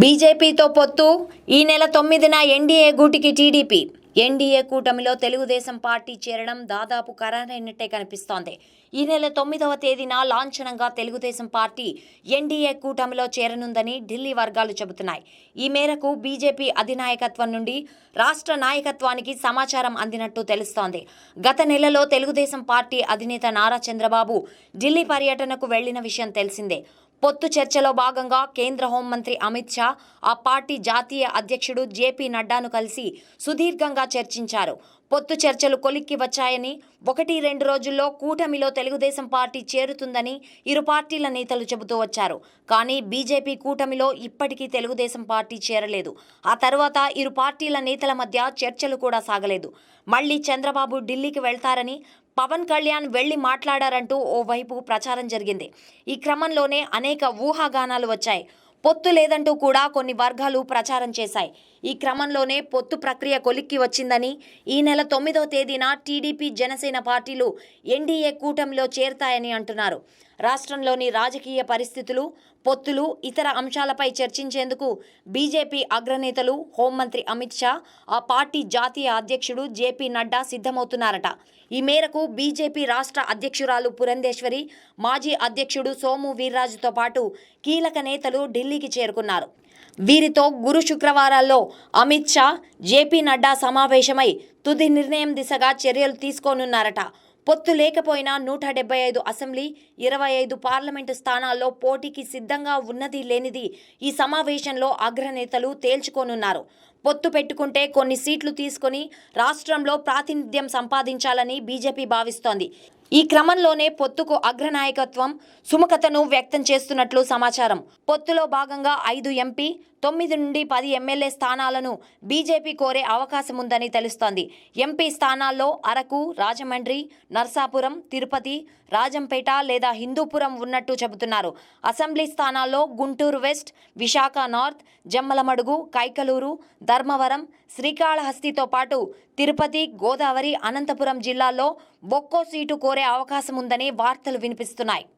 బీజేపీతో పొత్తు. ఈ నెల తొమ్మిదిన ఎన్డీఏ గూటికి టీడీపీ. ఎన్డీఏ కూటమిలో తెలుగుదేశం పార్టీ చేరడం దాదాపు ఖరారైనట్టే కనిపిస్తోంది. ఈ నెల తొమ్మిదవ తేదీన లాంఛనంగా తెలుగుదేశం పార్టీ ఎన్డీఏ కూటమిలో చేరనుందని ఢిల్లీ వర్గాలు చెబుతున్నాయి. ఈ మేరకు బీజేపీ అధినాయకత్వం నుండి రాష్ట్ర నాయకత్వానికి సమాచారం అందినట్టు తెలుస్తోంది. గత నెలలో తెలుగుదేశం పార్టీ అధినేత నారా చంద్రబాబు ఢిల్లీ పర్యటనకు వెళ్ళిన విషయం తెలిసిందే. పొత్తు చర్చలో భాగంగా కేంద్ర హోంమంత్రి అమిత్ షా ఆ పార్టీ జాతీయ అధ్యక్షుడు జేపీ నడ్డాను కలిసి సుదీర్ఘంగా చర్చించారు. పొత్తు చర్చలు కొలిక్కి వచ్చాయని ఒకటి రెండు రోజుల్లో కూటమిలో తెలుగుదేశం పార్టీ చేరుతుందని ఇరు పార్టీల నేతలు చెబుతూ వచ్చారు. కానీ బీజేపీ కూటమిలో ఇప్పటికీ తెలుగుదేశం పార్టీ చేరలేదు. ఆ తర్వాత ఇరు పార్టీల నేతల మధ్య చర్చలు కూడా సాగలేదు. మళ్ళీ చంద్రబాబు ఢిల్లీకి వెళ్తారని పవన్ కళ్యాణ్ వెళ్ళి మాట్లాడారంటూ ఓవైపు ప్రచారం జరిగింది. ఈ క్రమంలోనే అనేక ఊహాగానాలు వచ్చాయి. పొత్తు లేదంటూ కూడా కొన్ని వర్గాలు ప్రచారం చేశాయి. ఈ క్రమంలోనే పొత్తు ప్రక్రియ కొలిక్కి వచ్చిందని ఈ నెల తొమ్మిదో తేదీన టీడీపీ జనసేన పార్టీలు ఎన్డీఏ కూటమిలో చేరతాయని అంటున్నారు. రాష్ట్రంలోని రాజకీయ పరిస్థితులు పొత్తులు ఇతర అంశాలపై చర్చించేందుకు బీజేపీ అగ్రనేతలు హోంమంత్రి అమిత్ షా ఆ పార్టీ జాతీయ అధ్యక్షుడు జేపీ నడ్డా సిద్ధమవుతున్నారట. ఈ మేరకు బీజేపీ రాష్ట్ర అధ్యక్షురాలు పురంధేశ్వరి మాజీ అధ్యక్షుడు సోము వీర్రాజుతో పాటు కీలక నేతలు ఢిల్లీకి చేరుకున్నారు. వీరితో గురు శుక్రవారాల్లో అమిత్ షా జేపీ నడ్డా సమావేశమై తుది నిర్ణయం దిశగా చర్యలు తీసుకోనున్నారట. పొత్తు లేకపోయినా నూట డెబ్బై ఐదు అసెంబ్లీ ఇరవై ఐదు పార్లమెంటు స్థానాల్లో పోటీకి సిద్ధంగా ఉన్నది లేనిది ఈ సమావేశంలో అగ్రనేతలు తేల్చుకోనున్నారు. పొత్తు పెట్టుకుంటే కొన్ని సీట్లు తీసుకొని రాష్ట్రంలో ప్రాతినిధ్యం సంపాదించాలని బీజేపీ భావిస్తోంది. ఈ క్రమంలోనే పొత్తుకు అగ్రనాయకత్వం సుముఖతను వ్యక్తం చేస్తున్నట్లు సమాచారం. పొత్తులో భాగంగా ఐదు ఎంపీ తొమ్మిది నుండి పది ఎమ్మెల్యే స్థానాలను బీజేపీ కోరే అవకాశం ఉందని తెలుస్తోంది. ఎంపీ స్థానాల్లో అరకు రాజమండ్రి నర్సాపురం తిరుపతి రాజంపేట లేదా హిందూపురం ఉన్నట్టు చెబుతున్నారు. అసెంబ్లీ స్థానాల్లో గుంటూరు వెస్ట్ విశాఖ నార్త్ జమ్మలమడుగు కైకలూరు ధర్మవరం శ్రీకాళహస్తితో పాటు తిరుపతి గోదావరి అనంతపురం జిల్లాల్లో ఒక్కో సీటు కోరే అవకాశం ఉందని వార్తలు వినిపిస్తున్నాయి.